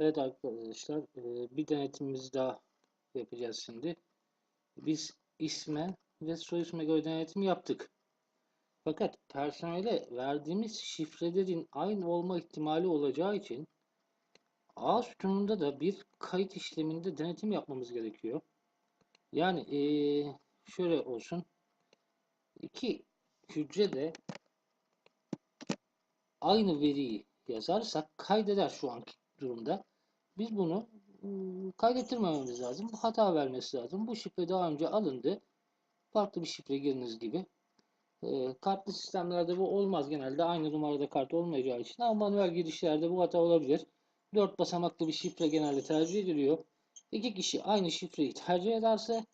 Evet arkadaşlar e, bir denetimimizi daha yapacağız şimdi. Biz isme ve soy isme göre denetim yaptık. Fakat personele verdiğimiz şifrelerin aynı olma ihtimali olacağı için A sütununda da bir kayıt işleminde denetim yapmamız gerekiyor. Yani e, şöyle olsun. İki hücre de aynı veriyi yazarsak kaydeder şu anki durumda. Biz bunu ıı, kaydettirmememiz lazım. Bu hata vermesi lazım. Bu şifre daha önce alındı. Farklı bir şifre giriniz gibi. E, kartlı sistemlerde bu olmaz genelde. Aynı numarada kart olmayacağı için. Ama manuel girişlerde bu hata olabilir. 4 basamaklı bir şifre genelde tercih ediliyor. İki kişi aynı şifreyi tercih ederse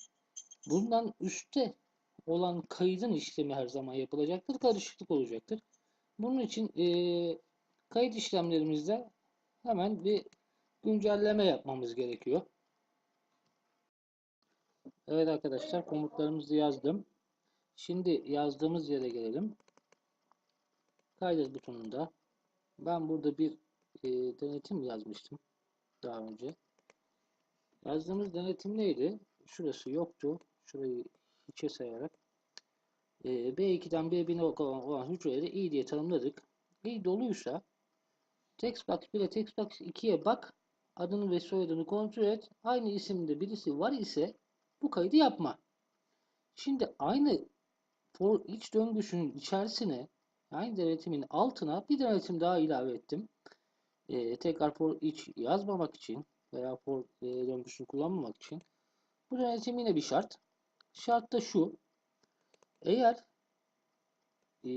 bundan üstte olan kaydın işlemi her zaman yapılacaktır. Karışıklık olacaktır. Bunun için e, kayıt işlemlerimizde hemen bir güncelleme yapmamız gerekiyor. Evet arkadaşlar komutlarımızı yazdım. Şimdi yazdığımız yere gelelim. Kaydet butonunda ben burada bir e, denetim yazmıştım daha önce. Yazdığımız denetim neydi? Şurası yoktu. Şurayı hiçe sayarak e, B2'den B1000'e olan, olan hücreleri i diye tanımladık. i doluysa textbox 1'e textbox 2'ye bak. Adını ve soyadını kontrol et. Aynı isimde birisi var ise bu kaydı yapma. Şimdi aynı for iç döngüsünün içerisine aynı denetimin altına bir denetim daha ilave ettim. Ee, tekrar for iç yazmamak için veya for e, döngüsünü kullanmamak için bu denetim yine bir şart. Şart da şu. Eğer e,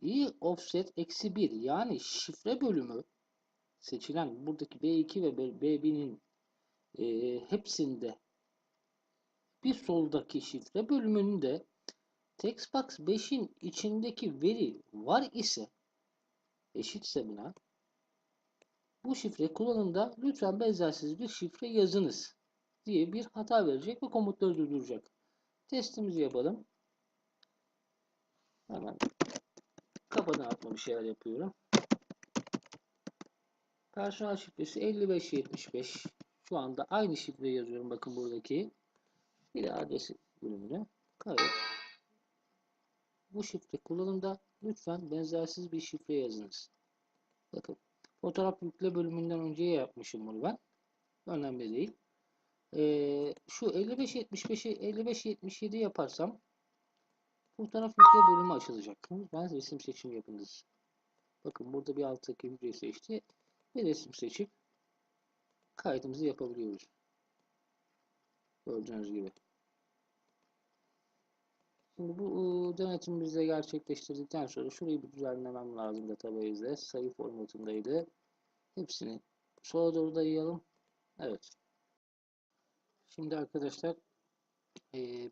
i offset eksi 1 yani şifre bölümü seçilen buradaki B2 ve B1'in e, hepsinde bir soldaki şifre bölümünde textbox 5'in içindeki veri var ise eşitse buna bu şifre kullanımda lütfen benzersiz bir şifre yazınız diye bir hata verecek ve komutları durduracak. Testimizi yapalım. Hemen kafadan atma bir şeyler yapıyorum. Personel şifresi 5575. Şu anda aynı şifreyi yazıyorum. Bakın buradaki. Bir de adresi bölümüne. Kayıt. Bu şifre kullanımda lütfen benzersiz bir şifre yazınız. Bakın. Fotoğraf yükle bölümünden önceye yapmışım bunu ben. Önemli değil. Ee, şu 5575'i 5577 yaparsam fotoğraf yükle bölümü açılacak. Ben resim seçim yapınız. Bakın burada bir alttaki hücreyi seçti. Bir resim seçip kaydımızı yapabiliyoruz. Gördüğünüz gibi. Şimdi bu denetimimizi de gerçekleştirdikten sonra şurayı bir düzenlemem lazım database'de. Sayı formatındaydı. Hepsini sola doğru dayayalım. Evet. Şimdi arkadaşlar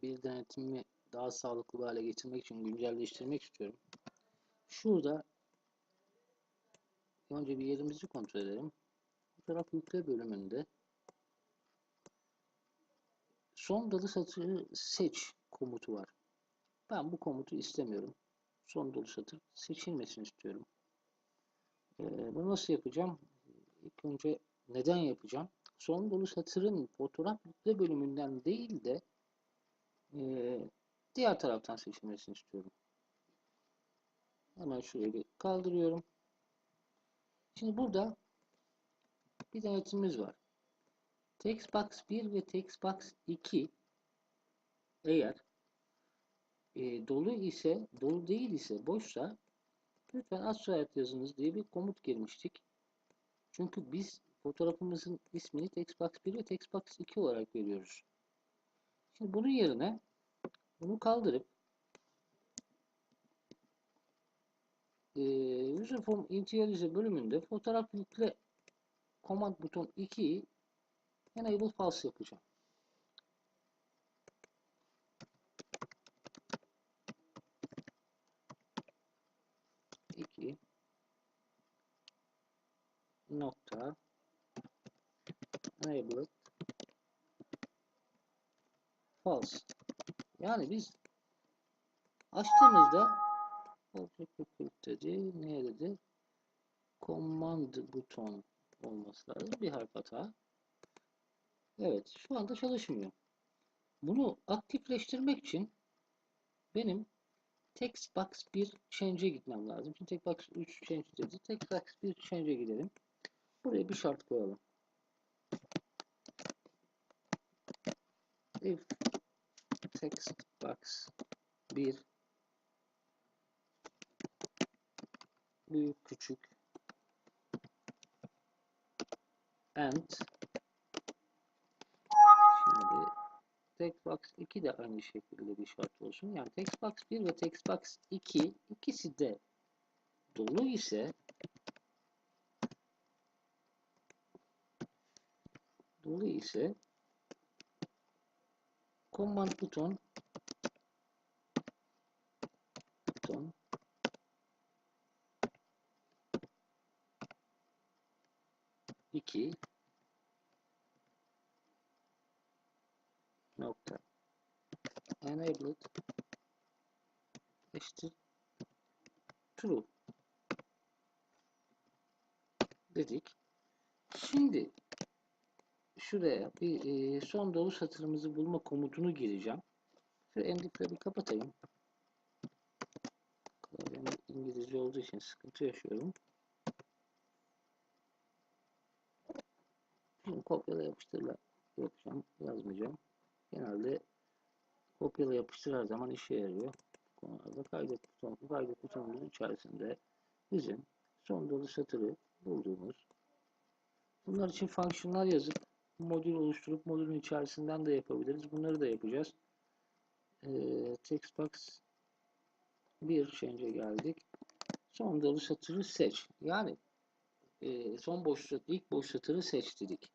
bir denetimi daha sağlıklı hale getirmek için güncelleştirmek istiyorum. Şurada önce bir yerimizi kontrol edelim. Fotoğraf yükle bölümünde son dalı satırı seç komutu var. Ben bu komutu istemiyorum. Son dolu satır seçilmesini istiyorum. Ee, bunu nasıl yapacağım? İlk önce neden yapacağım? Son dolu satırın fotoğraf yükle bölümünden değil de e, diğer taraftan seçilmesini istiyorum. Hemen şuraya bir kaldırıyorum. Şimdi burada bir denetimimiz var. Textbox 1 ve Textbox 2 eğer e, dolu ise, dolu değil ise, boşsa lütfen az yazınız diye bir komut girmiştik. Çünkü biz fotoğrafımızın ismini Textbox 1 ve Textbox 2 olarak veriyoruz. Şimdi bunun yerine bunu kaldırıp e, user form initialize bölümünde fotoğraf yükle command buton 2'yi enable false yapacağım. İki nokta enable false. Yani biz açtığımızda dedi. Neye dedi? Command buton olması lazım. Bir harf hata. Evet, şu anda çalışmıyor. Bunu aktifleştirmek için benim text box 1 change'e gitmem lazım. Şimdi text box 3 change dedi. Text box 1 change'e gidelim. Buraya bir şart koyalım. If text box 1 büyük küçük and şimdi textbox 2 de aynı şekilde bir şart olsun. Yani textbox 1 ve textbox 2 ikisi de dolu ise dolu ise command buton iki nokta enabled eşittir true dedik. Şimdi şuraya bir e, son dolu satırımızı bulma komutunu gireceğim. Şu endikleri kapatayım. İngilizce olduğu için sıkıntı yaşıyorum. Kopyala yapıştırla yapacağım, yazmayacağım. Genelde kopyala yapıştır her zaman işe yarıyor. Konularda kaydet butonu, kaydet butonumuzun içerisinde bizim son dolu satırı bulduğumuz bunlar için fonksiyonlar yazıp modül oluşturup modülün içerisinden de yapabiliriz. Bunları da yapacağız. Ee, textbox bir change'e geldik. Son dolu satırı seç. Yani e, son boş satır, ilk boş satırı seç dedik.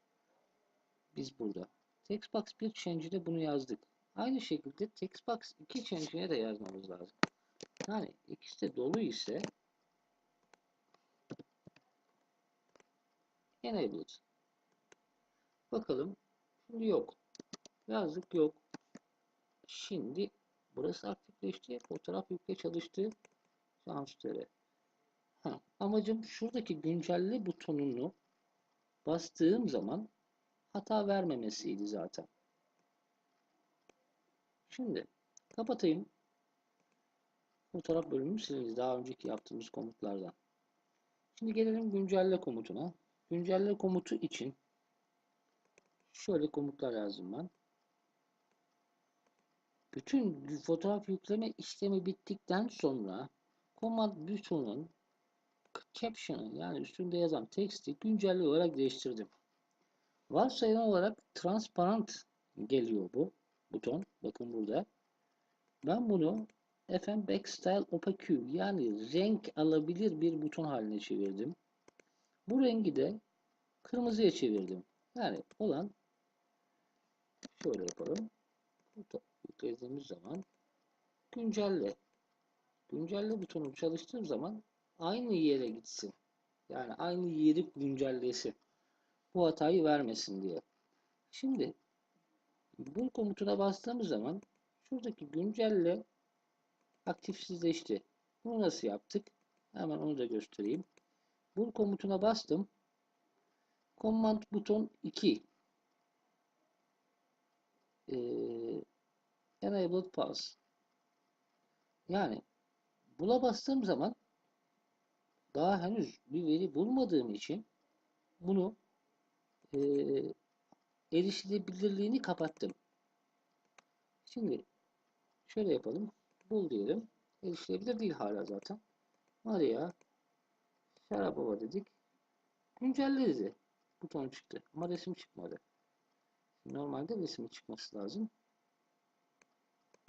Biz burada. Textbox 1 change'de bunu yazdık. Aynı şekilde textbox 2 change'ine de yazmamız lazım. Yani ikisi de dolu ise enabled. Bakalım. Şimdi yok. Yazdık yok. Şimdi burası aktifleşti. Fotoğraf yükle çalıştı. Transfere. Ha, amacım şuradaki güncelle butonunu bastığım zaman hata vermemesiydi zaten. Şimdi kapatayım. Fotoğraf bölümünü siliniz. Daha önceki yaptığımız komutlardan. Şimdi gelelim güncelle komutuna. Güncelle komutu için şöyle komutlar yazdım ben. Bütün fotoğraf yükleme işlemi bittikten sonra command butonun caption'ı yani üstünde yazan teksti güncelle olarak değiştirdim. Varsayılan olarak transparent geliyor bu buton. Bakın burada. Ben bunu FM Backstyle Opaque yani renk alabilir bir buton haline çevirdim. Bu rengi de kırmızıya çevirdim. Yani olan şöyle yapalım. Yüklediğimiz zaman güncelle. Güncelle butonu çalıştığım zaman aynı yere gitsin. Yani aynı yeri güncellesin. Bu hatayı vermesin diye. Şimdi bu komutuna bastığımız zaman şuradaki güncelle aktifsizleşti. Bunu nasıl yaptık? Hemen onu da göstereyim. Bu komutuna bastım. Command buton 2 ee, Enabled Pass yani buna bastığım zaman daha henüz bir veri bulmadığım için bunu e, erişilebilirliğini kapattım. Şimdi şöyle yapalım. Bul diyelim. Erişilebilir değil hala zaten. Maria Şarapova dedik. Güncelledi. Buton çıktı. Ama resim çıkmadı. Normalde resim çıkması lazım.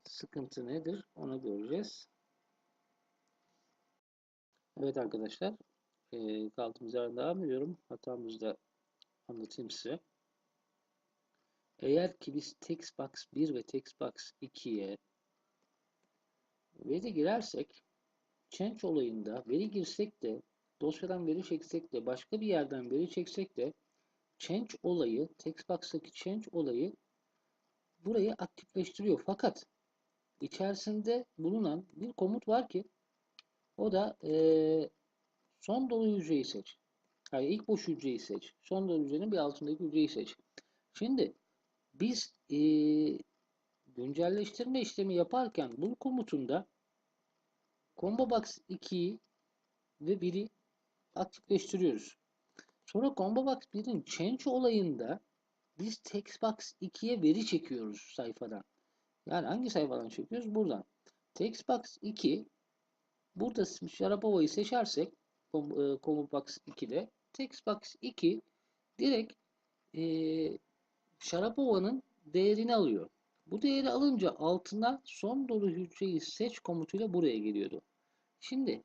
Sıkıntı nedir? Onu göreceğiz. Evet arkadaşlar. E, kaldığımız yerden devam ediyorum. Hatamızı da anlatayım size. Eğer ki biz textbox 1 ve textbox 2'ye veri girersek change olayında veri girsek de dosyadan veri çeksek de başka bir yerden veri çeksek de change olayı textbox'taki change olayı burayı aktifleştiriyor. Fakat içerisinde bulunan bir komut var ki o da e, son dolu yüzeyi seç. Yani ilk boş hücreyi seç. Son dolu hücrenin bir altındaki hücreyi seç. Şimdi biz eee, güncelleştirme işlemi yaparken bu komutunda combo box 2'yi ve 1'i aktifleştiriyoruz. Sonra combo box 1'in change olayında biz textbox 2'ye veri çekiyoruz sayfadan. Yani hangi sayfadan çekiyoruz? Buradan. Textbox 2 burada Sharapova'yı seçersek e, combo box 2'de textbox 2 direkt e, Sharapova'nın değerini alıyor. Bu değeri alınca altına son dolu hücreyi seç komutuyla buraya geliyordu. Şimdi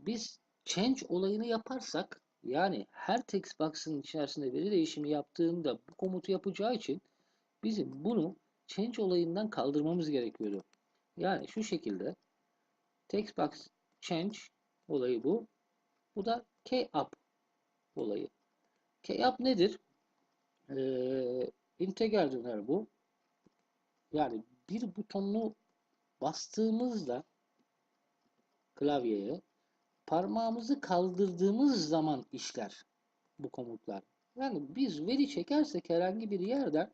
biz change olayını yaparsak yani her text box'ın içerisinde veri değişimi yaptığında bu komutu yapacağı için bizim bunu change olayından kaldırmamız gerekiyordu. Yani şu şekilde text box change olayı bu. Bu da kup olayı. Kup nedir? Ee, integer döner bu. Yani bir butonunu bastığımızda klavyeye parmağımızı kaldırdığımız zaman işler bu komutlar. Yani biz veri çekersek herhangi bir yerden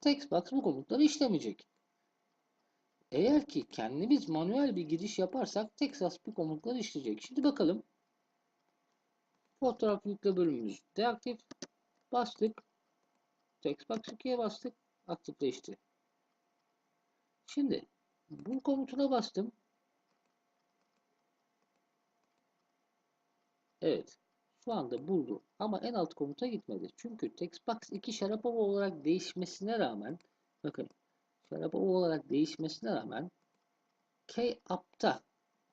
textbox bu komutları işlemeyecek. Eğer ki kendimiz manuel bir giriş yaparsak Texas bu komutları işleyecek. Şimdi bakalım. Fotoğraf yükle bölümümüz deaktif. Bastık. Textbox 2'ye bastık. Aktifleşti. Şimdi bu komutuna bastım. Evet. Şu anda buldu. Ama en alt komuta gitmedi. Çünkü textbox 2 Sharapova olarak değişmesine rağmen bakın Sharapova olarak değişmesine rağmen K-Up'ta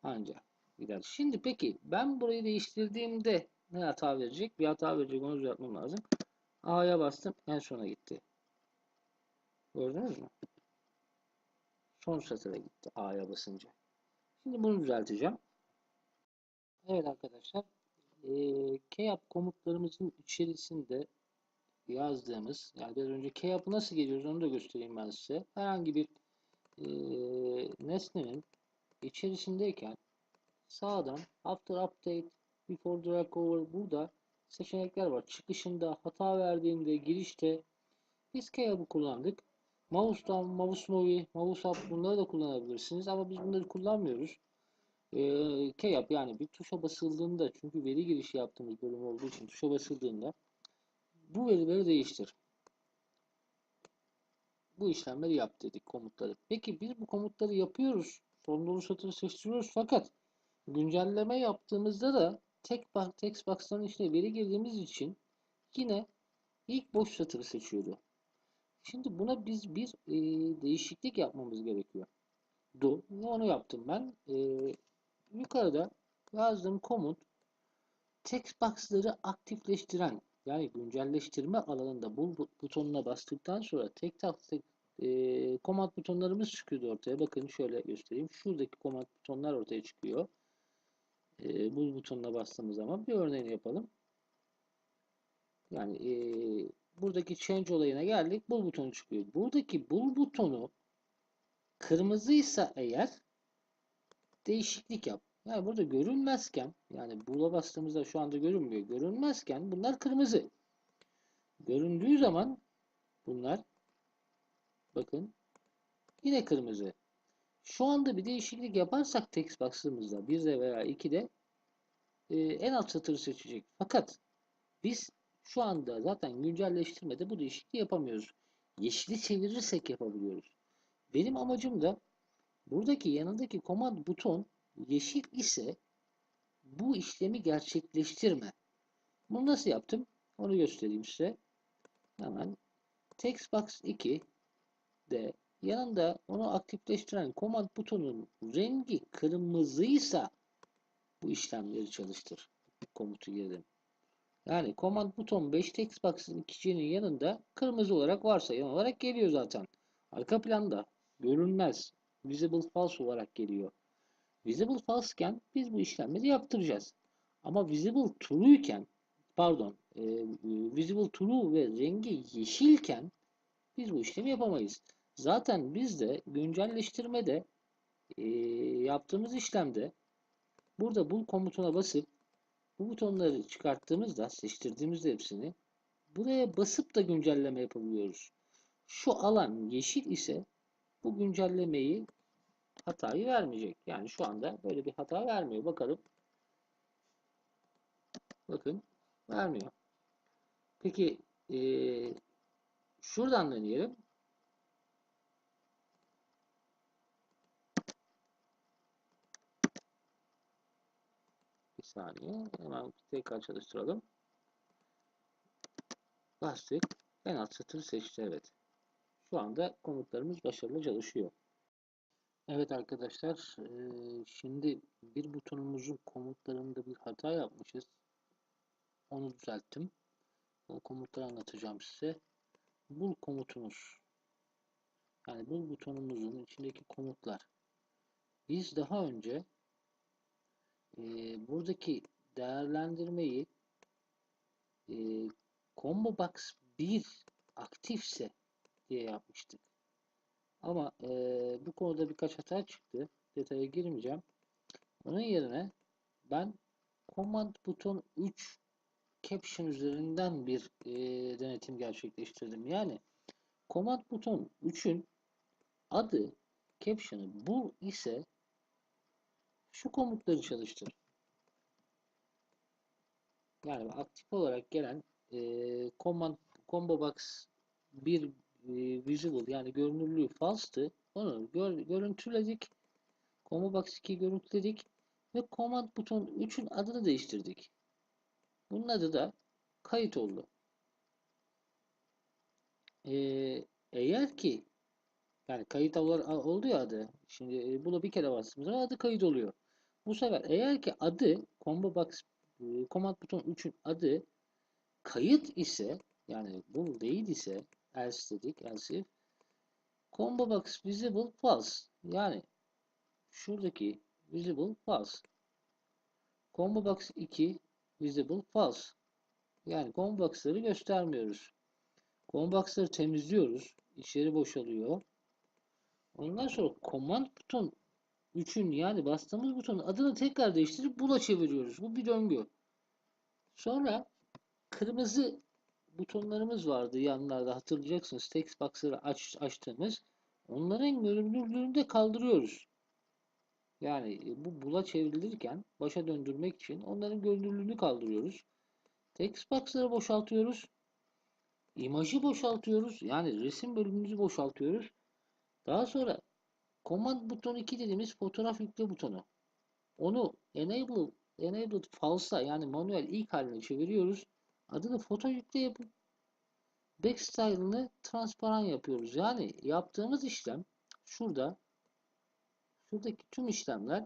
ancak gider. Şimdi peki ben burayı değiştirdiğimde ne hata verecek? Bir hata verecek onu düzeltmem lazım. A'ya bastım en sona gitti. Gördünüz mü? Son satıra gitti A'ya basınca. Şimdi bunu düzelteceğim. Evet arkadaşlar. E, KYAP komutlarımızın içerisinde yazdığımız yani biraz önce KYAP'ı nasıl geliyoruz onu da göstereyim ben size. Herhangi bir e, nesnenin içerisindeyken sağdan after update before drag over burada seçenekler var. Çıkışında, hata verdiğinde, girişte biz KYAP'ı kullandık. Mouse'dan, mouse movie, mouse up bunları da kullanabilirsiniz ama biz bunları kullanmıyoruz. Ee, KYAP yani bir tuşa basıldığında çünkü veri girişi yaptığımız bölüm olduğu için tuşa basıldığında bu verileri değiştir. Bu işlemleri yap dedik komutları. Peki biz bu komutları yapıyoruz. Son dolu satırı seçtiriyoruz fakat güncelleme yaptığımızda da tek box, text box'ların içine veri girdiğimiz için yine ilk boş satırı seçiyordu. Şimdi buna biz bir e, değişiklik yapmamız gerekiyor. Do. Onu yaptım ben. E, yukarıda yazdığım komut text box'ları aktifleştiren yani güncelleştirme alanında bu butonuna bastıktan sonra tek tek, tek e, komut butonlarımız çıkıyordu ortaya. Bakın şöyle göstereyim. Şuradaki komut butonlar ortaya çıkıyor. E, bu butonuna bastığımız zaman bir örneğini yapalım. Yani e, buradaki change olayına geldik. Bul butonu çıkıyor. Buradaki bul butonu kırmızıysa eğer değişiklik yap. Yani burada görünmezken yani bula bastığımızda şu anda görünmüyor. Görünmezken bunlar kırmızı. Göründüğü zaman bunlar bakın yine kırmızı. Şu anda bir değişiklik yaparsak text box'ımızda 1'de veya 2'de e, en alt satırı seçecek. Fakat biz şu anda zaten güncelleştirmede bu değişikliği yapamıyoruz. Yeşili çevirirsek yapabiliyoruz. Benim amacım da buradaki yanındaki command buton yeşil ise bu işlemi gerçekleştirme. Bunu nasıl yaptım? Onu göstereyim size. Hemen textbox 2 de yanında onu aktifleştiren command butonun rengi kırmızıysa bu işlemleri çalıştır. Komutu girdim. Yani command buton 5 textbox'ın ikicinin yanında kırmızı olarak varsayım olarak geliyor zaten. Arka planda görünmez. Visible false olarak geliyor. Visible false iken biz bu işlemleri yaptıracağız. Ama visible true iken pardon e, visible true ve rengi yeşilken biz bu işlemi yapamayız. Zaten biz de güncelleştirmede e, yaptığımız işlemde burada bul komutuna basıp Bu butonları çıkarttığımızda, seçtirdiğimizde hepsini buraya basıp da güncelleme yapabiliyoruz. Şu alan yeşil ise bu güncellemeyi hatayı vermeyecek. Yani şu anda böyle bir hata vermiyor. Bakalım. Bakın vermiyor. Peki ee, şuradan deneyelim. Saniye. Hemen tekrar çalıştıralım. Bastık. En alt satırı seçti. Evet. Şu anda komutlarımız başarılı çalışıyor. Evet arkadaşlar. Şimdi bir butonumuzun komutlarında bir hata yapmışız. Onu düzelttim. O komutları anlatacağım size. Bul komutumuz. Yani bul butonumuzun içindeki komutlar. Biz daha önce e, buradaki değerlendirmeyi e, combo box 1 aktifse diye yapmıştık. Ama e, bu konuda birkaç hata çıktı. Detaya girmeyeceğim. Onun yerine ben command buton 3 caption üzerinden bir e, denetim gerçekleştirdim. Yani command buton 3'ün adı caption'ı bu ise şu komutları çalıştır. Yani aktif olarak gelen e, command combo box bir e, visible yani görünürlüğü false'tı. Onu gör, görüntüledik. Combo box 2'yi görüntüledik ve command buton 3'ün adını değiştirdik. Bunun adı da kayıt oldu. Ee, eğer ki yani kayıt oldu ya adı. Şimdi e, bunu bir kere bastığımız zaman adı kayıt oluyor. Bu sefer eğer ki adı combo box e, command buton 3'ün adı kayıt ise yani bu değil ise else dedik else if combo box visible false. Yani şuradaki visible false. Combo box 2 visible false. Yani combo box'ları göstermiyoruz. Combo box'ları temizliyoruz. İçeri boşalıyor. Ondan sonra command buton 3'ün yani bastığımız butonun adını tekrar değiştirip bula çeviriyoruz bu bir döngü sonra kırmızı butonlarımız vardı yanlarda hatırlayacaksınız. Text box'ları aç, açtığımız. Onların görünürlüğünü de kaldırıyoruz. Yani e, bu bula çevrilirken başa döndürmek için onların görünürlüğünü kaldırıyoruz. Text box'ları boşaltıyoruz. İmajı boşaltıyoruz. Yani resim bölümümüzü boşaltıyoruz. Daha sonra Command buton 2 dediğimiz fotoğraf yükle butonu. Onu enable enabled false'a yani manuel ilk haline çeviriyoruz. Adını foto yükle yapıp backstyle'ını transparan yapıyoruz. Yani yaptığımız işlem şurada şuradaki tüm işlemler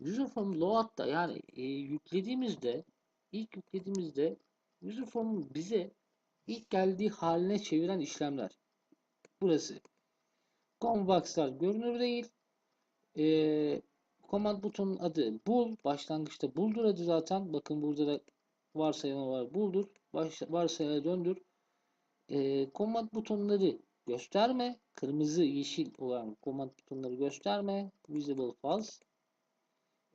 user form load'da yani e, yüklediğimizde ilk yüklediğimizde user form bize ilk geldiği haline çeviren işlemler. Burası. Combox'lar görünür değil. E, command butonun adı bul. Başlangıçta buldur adı zaten. Bakın burada da varsayımı var. Buldur. Baş, döndür. E, command butonları gösterme. Kırmızı, yeşil olan command butonları gösterme. Visible false.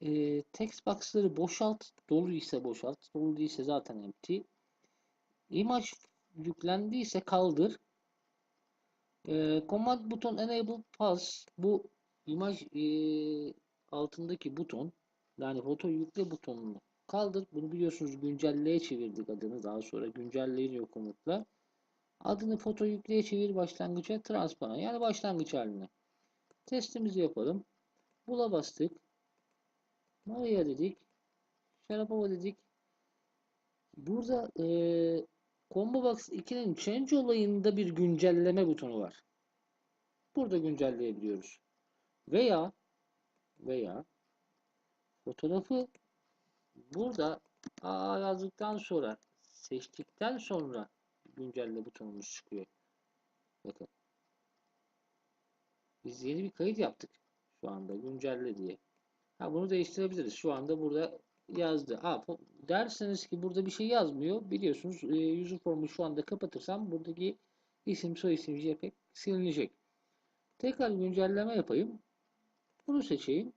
E, text box'ları boşalt. Dolu ise boşalt. Dolu değilse zaten empty. Image yüklendiyse kaldır. E, command buton enable false. Bu imaj e, altındaki buton yani foto yükle butonunu kaldır. Bunu biliyorsunuz güncelleye çevirdik adını. Daha sonra güncelleniyor komutla. Adını foto yükleye çevir başlangıça transparan. Yani başlangıç haline. Testimizi yapalım. Bula bastık. Maria dedik. Şarapova dedik. Burada e, Combo Box 2'nin change olayında bir güncelleme butonu var. Burada güncelleyebiliyoruz. Veya veya fotoğrafı Burada A yazdıktan sonra seçtikten sonra güncelle butonumuz çıkıyor. Bakın. Biz yeni bir kayıt yaptık. Şu anda güncelle diye. Ha bunu değiştirebiliriz. Şu anda burada yazdı. Ha, derseniz ki burada bir şey yazmıyor. Biliyorsunuz e, user formu şu anda kapatırsam buradaki isim soy isim JPEG silinecek. Tekrar güncelleme yapayım. Bunu seçeyim.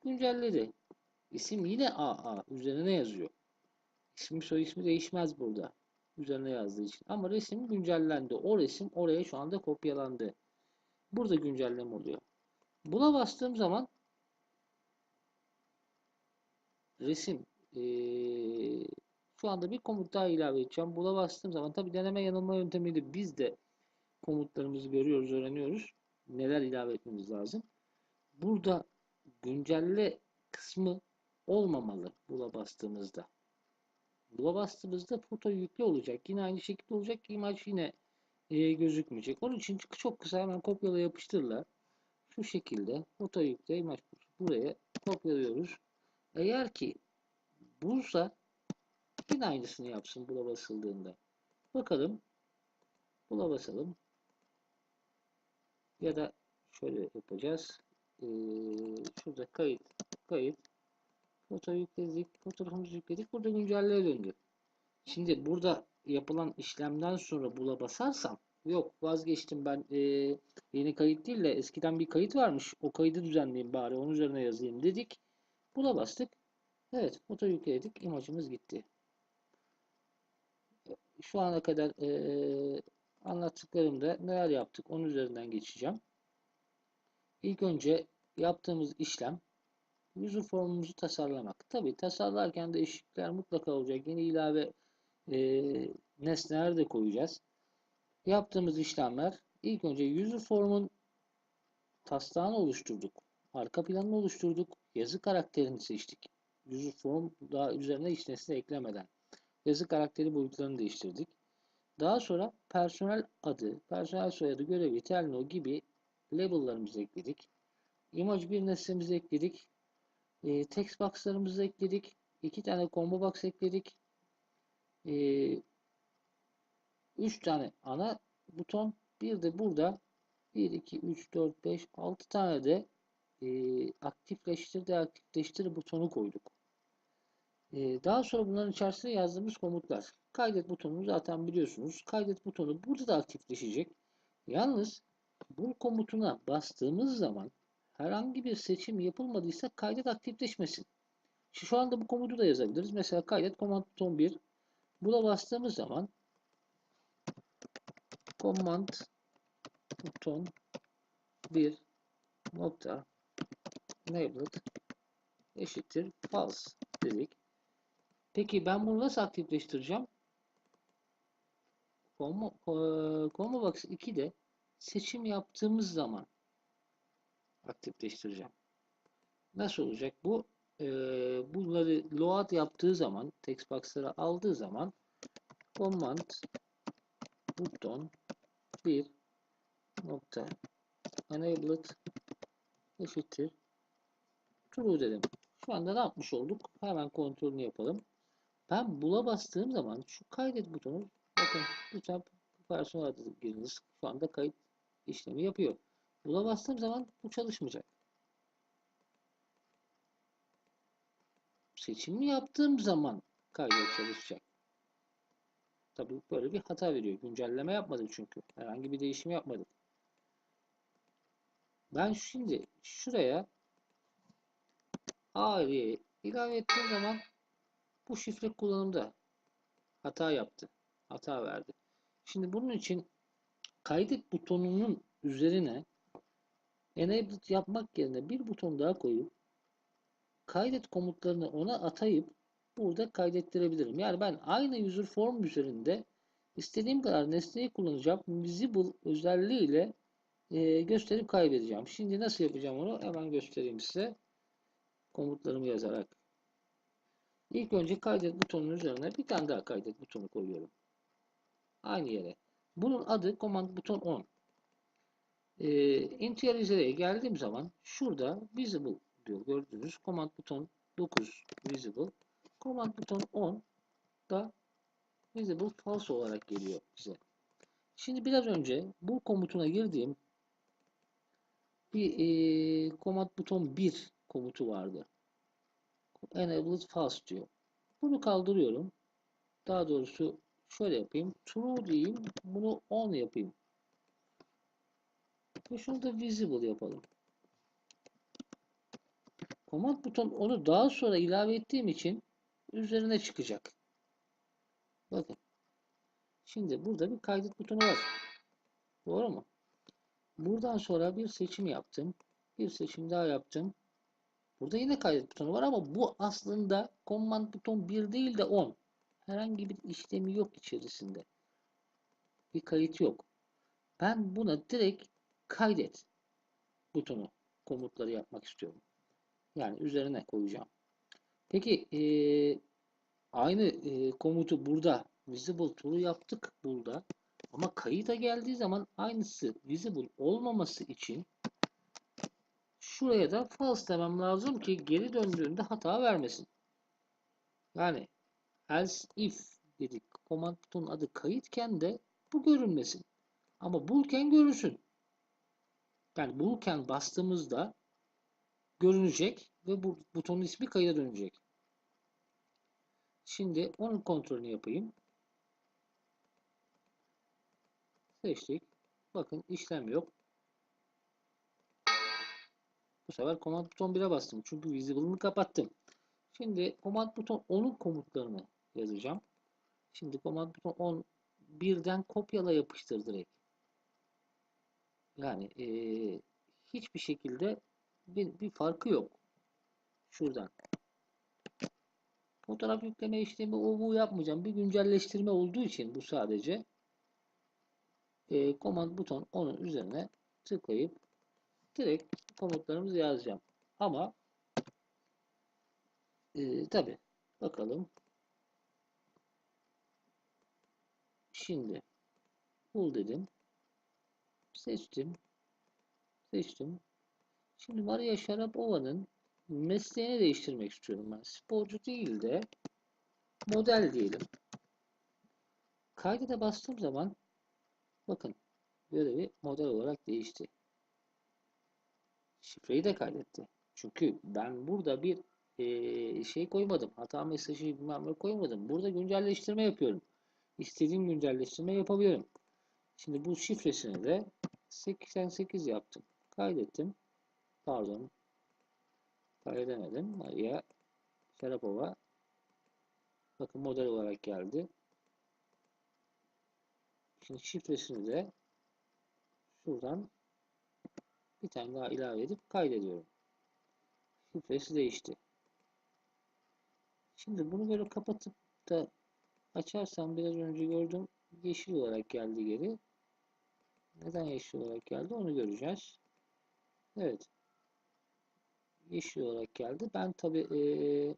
Güncelledi. İsim yine AA üzerine yazıyor. İsim soy ismi değişmez burada. Üzerine yazdığı için. Ama resim güncellendi. O resim oraya şu anda kopyalandı. Burada güncelleme oluyor. Buna bastığım zaman resim ee, şu anda bir komut daha ilave edeceğim. Buna bastığım zaman tabi deneme yanılma yöntemiyle biz de komutlarımızı görüyoruz, öğreniyoruz. Neler ilave etmemiz lazım. Burada güncelle kısmı olmamalı bula bastığımızda. Bula bastığımızda foto yüklü olacak. Yine aynı şekilde olacak. İmaj yine e, gözükmeyecek. Onun için çok kısa hemen kopyala yapıştırla. Şu şekilde foto yükle imaj buraya kopyalıyoruz. Eğer ki bulsa yine aynısını yapsın bula basıldığında. Bakalım. Bula basalım. Ya da şöyle yapacağız. Ee, şurada kayıt kayıt foto yükledik. Fotoğrafımızı yükledik. Burada güncelleye döndü. Şimdi burada yapılan işlemden sonra bula basarsam yok vazgeçtim ben e, yeni kayıt değil de eskiden bir kayıt varmış. O kaydı düzenleyeyim bari onun üzerine yazayım dedik. Bula bastık. Evet foto yükledik. imajımız gitti. Şu ana kadar e, anlattıklarımda neler yaptık onun üzerinden geçeceğim. İlk önce yaptığımız işlem user formumuzu tasarlamak. Tabi tasarlarken değişiklikler mutlaka olacak. Yeni ilave e, nesneler de koyacağız. Yaptığımız işlemler ilk önce user formun taslağını oluşturduk. Arka planını oluşturduk. Yazı karakterini seçtik. User form daha üzerine hiç nesne eklemeden. Yazı karakteri boyutlarını değiştirdik. Daha sonra personel adı, personel soyadı, görevi, telno gibi label'larımızı ekledik. Image bir nesnemizi ekledik. E, text box'larımızı ekledik. İki tane combo box ekledik. E, üç tane ana buton. Bir de burada 1, 2, 3, 4, 5, 6 tane de e, aktifleştir de aktifleştir butonu koyduk. E, daha sonra bunların içerisine yazdığımız komutlar. Kaydet butonunu zaten biliyorsunuz. Kaydet butonu burada da aktifleşecek. Yalnız bu komutuna bastığımız zaman herhangi bir seçim yapılmadıysa kaydet aktifleşmesin. Şu anda bu komutu da yazabiliriz. Mesela kaydet command buton 1. Buna bastığımız zaman command buton 1 nokta enabled eşittir false dedik. Peki ben bunu nasıl aktifleştireceğim? Combo, combo box 2'de seçim yaptığımız zaman aktifleştireceğim. Nasıl olacak bu? Ee, bunları load yaptığı zaman, text box'ları aldığı zaman command buton 1 nokta enabled eşittir true dedim. Şu anda ne yapmış olduk? Hemen kontrolünü yapalım. Ben bula bastığım zaman şu kaydet butonu bakın lütfen personel adı giriniz. Şu anda kayıt işlemi yapıyor. Buna bastığım zaman bu çalışmayacak. Seçimi yaptığım zaman kaydet çalışacak. Tabi böyle bir hata veriyor. Güncelleme yapmadık çünkü. Herhangi bir değişim yapmadık. Ben şimdi şuraya A ilave ettiğim zaman bu şifre kullanımda hata yaptı. Hata verdi. Şimdi bunun için kaydet butonunun üzerine Enabled yapmak yerine bir buton daha koyup kaydet komutlarını ona atayıp burada kaydettirebilirim. Yani ben aynı user form üzerinde istediğim kadar nesneyi kullanacağım. Visible özelliğiyle e, gösterip kaybedeceğim. Şimdi nasıl yapacağım onu hemen göstereyim size. Komutlarımı yazarak. İlk önce kaydet butonunun üzerine bir tane daha kaydet butonu koyuyorum. Aynı yere. Bunun adı command buton 10 e, integer'e geldiğim zaman şurada visible diyor gördüğünüz command buton 9 visible command buton 10 da visible false olarak geliyor bize. Şimdi biraz önce bu komutuna girdiğim bir e, command buton 1 komutu vardı. Enabled false diyor. Bunu kaldırıyorum. Daha doğrusu şöyle yapayım. True diyeyim. Bunu on yapayım. Ve şunu da visible yapalım. Command buton onu daha sonra ilave ettiğim için üzerine çıkacak. Bakın. Şimdi burada bir kaydet butonu var. Doğru mu? Buradan sonra bir seçim yaptım. Bir seçim daha yaptım. Burada yine kaydet butonu var ama bu aslında command buton 1 değil de 10. Herhangi bir işlemi yok içerisinde. Bir kayıt yok. Ben buna direkt kaydet butonu komutları yapmak istiyorum. Yani üzerine koyacağım. Peki eee, aynı eee, komutu burada visible tool'u yaptık burada. Ama kayıta geldiği zaman aynısı visible olmaması için şuraya da false demem lazım ki geri döndüğünde hata vermesin. Yani else if dedik. Butonun adı kayıtken de bu görünmesin. Ama bulken görünsün. Yani bulken bastığımızda görünecek ve bu butonun ismi kayıda dönecek. Şimdi onun kontrolünü yapayım. Seçtik. Bakın işlem yok. Bu sefer command buton 1'e bastım. Çünkü visible'ını kapattım. Şimdi command buton 10'un komutlarını yazacağım. Şimdi command buton 10 birden kopyala yapıştır direkt. Yani eee, hiçbir şekilde bir, bir farkı yok. Şuradan. Fotoğraf yükleme işlemi o bu yapmayacağım. Bir güncelleştirme olduğu için bu sadece eee command buton onun üzerine tıklayıp direkt komutlarımızı yazacağım. Ama eee tabi bakalım. Şimdi bul dedim. Seçtim. Seçtim. Şimdi Maria Sharapova'nın mesleğini değiştirmek istiyorum ben. Sporcu değil de model diyelim. Kaydede bastığım zaman bakın görevi model olarak değişti. Şifreyi de kaydetti. Çünkü ben burada bir eee, şey koymadım. Hata mesajı bilmem ne koymadım. Burada güncelleştirme yapıyorum. İstediğim güncelleştirme yapabiliyorum. Şimdi bu şifresini de 88 yaptım. Kaydettim. Pardon. Kaydedemedim. Maria Sharapova. Bakın model olarak geldi. Şimdi şifresini de şuradan bir tane daha ilave edip kaydediyorum. Şifresi değişti. Şimdi bunu böyle kapatıp da açarsam biraz önce gördüm yeşil olarak geldi geri. Neden yeşil olarak geldi onu göreceğiz. Evet. Yeşil olarak geldi. Ben tabi eee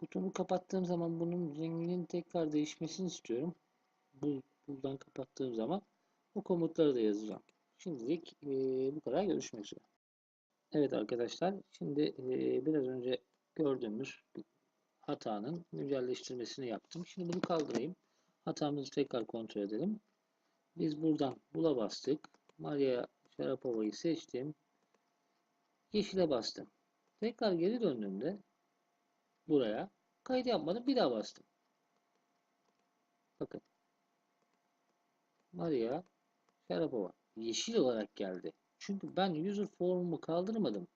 butonu kapattığım zaman bunun renginin tekrar değişmesini istiyorum. Bu buradan kapattığım zaman bu komutları da yazacağım. Şimdilik eee, bu kadar görüşmek üzere. Evet arkadaşlar şimdi eee, biraz önce gördüğümüz hatanın güncelleştirmesini yaptım. Şimdi bunu kaldırayım. Hatamızı tekrar kontrol edelim. Biz buradan bula bastık. Maria Sharapova'yı seçtim. Yeşile bastım. Tekrar geri döndüğümde buraya kayıt yapmadım. Bir daha bastım. Bakın. Maria Sharapova yeşil olarak geldi. Çünkü ben user formumu kaldırmadım.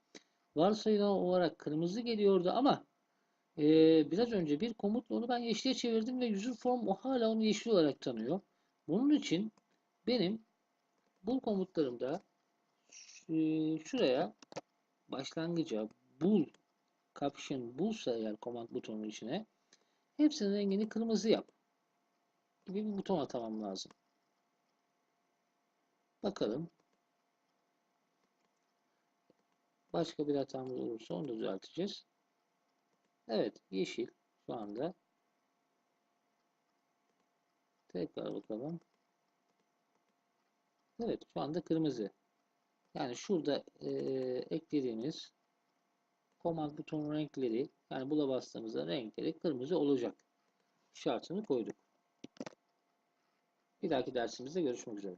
Varsayılan olarak kırmızı geliyordu ama ee, biraz önce bir komutla onu ben yeşile çevirdim ve user form o hala onu yeşil olarak tanıyor. Bunun için benim bul komutlarımda e, şuraya başlangıca bul caption bulsa eğer command butonun içine hepsinin rengini kırmızı yap gibi bir buton atamam lazım. Bakalım. Başka bir hatamız olursa onu da düzelteceğiz. Evet, yeşil şu anda. Tekrar bakalım. Evet, şu anda kırmızı. Yani şurada e, eklediğimiz command buton renkleri, yani bula bastığımızda renkleri kırmızı olacak. Şartını koyduk. Bir dahaki dersimizde görüşmek üzere.